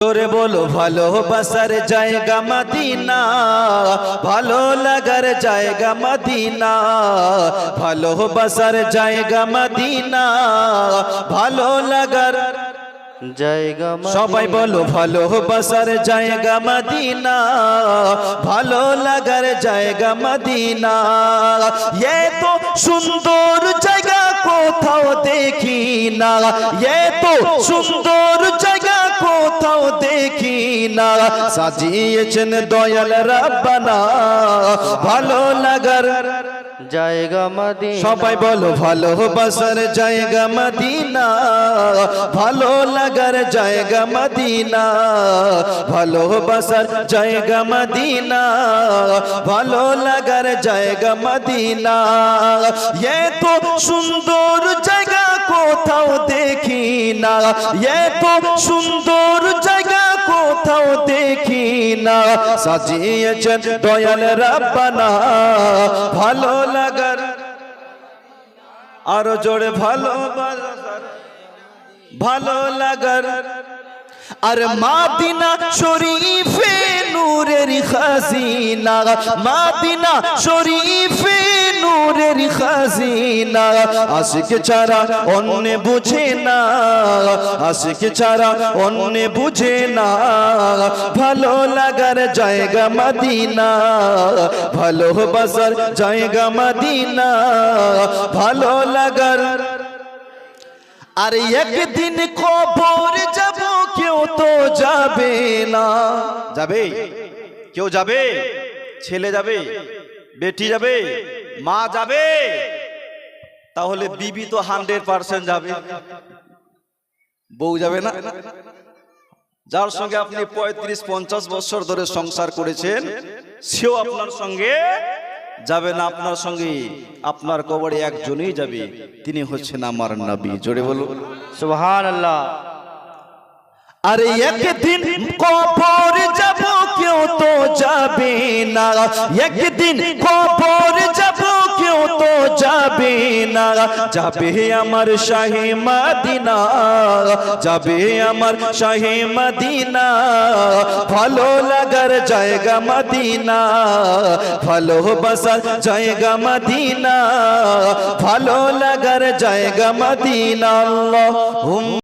জোরে বলো ভালোবাসার জায়গা মাদিনা ভালো লাগার জায়গা মদিনা ভালোবাসার জায়গা মাদিনা ভালো লাগার জায়গা সবাই বলো ভালোবাসার জায়গা মাদিনা ভালো লাগার জায়গা মদিনা। এ তো সুন্দর জায়গা কোথাও দেখি না এ তো সুন্দর জায়গা কোথাও দেখি না। সাজিয়েছেন দয়াল রাব্বানা। ভালো লাগার জায়গা মাদি সবাই বলো ভালোবাসার জায়গা মদিনা। ভালো লাগার জায়গা মদিনা। ভালোবাসার জায়গা মদিনা। ভালো লাগার জায়গা মদিনা। এ তো সুন্দর জায়গা কোথাও দেখি না। এ তো সুন্দর জায়গা, কোথাও দেখি না। সাজিয়েছেন দয়াল রাব্বানা। ভালো লাগার আরও জোরে ভালো ভালো লাগার। আর মাদিনা শরীফে নূরের খাজিনা। মাদিনা শরীফে নূরের খাজিনা। আশিক ছাড়া অন্য বুঝে না। আশিক ছাড়া অন্য বুঝে না। ভালো লাগার জায়গা মদিনা। ভালোবাসার জায়গা মদিনা। ভালো লাগার আর একদিন কবর যাব, কেউ তো যাবে না। যাবে? কেউ যাবে? ছেলে যাবে? বেটি যাবে? মা যাবে? তাহলে বিবি তো হান্ড্রেড পার্সেন্ট যাবে। বউ যাবে না? যার সঙ্গে আপনি পঁয়ত্রিশ পঞ্চাশ বছর ধরে সংসার করেছেন সেও আপনার সঙ্গে যাবে না আপনার সঙ্গে আপনার কবরে একজনই যাবে তিনি হচ্ছেন আমার নবী। জোরে বলুন সুবহান আল্লাহ আরে একদিন কবর যাব কেউ তো যাবে না। একদিন কবর তো যাবে না, যাবে আমার শাহি মদিনা, যাবে আমার শাহি মদিনা। ভালো লাগার জায়গা মদিনা ভালোবাসার জায়গা মদিনা, ভালো লাগার জায়গা মদিনা। আল্লাহ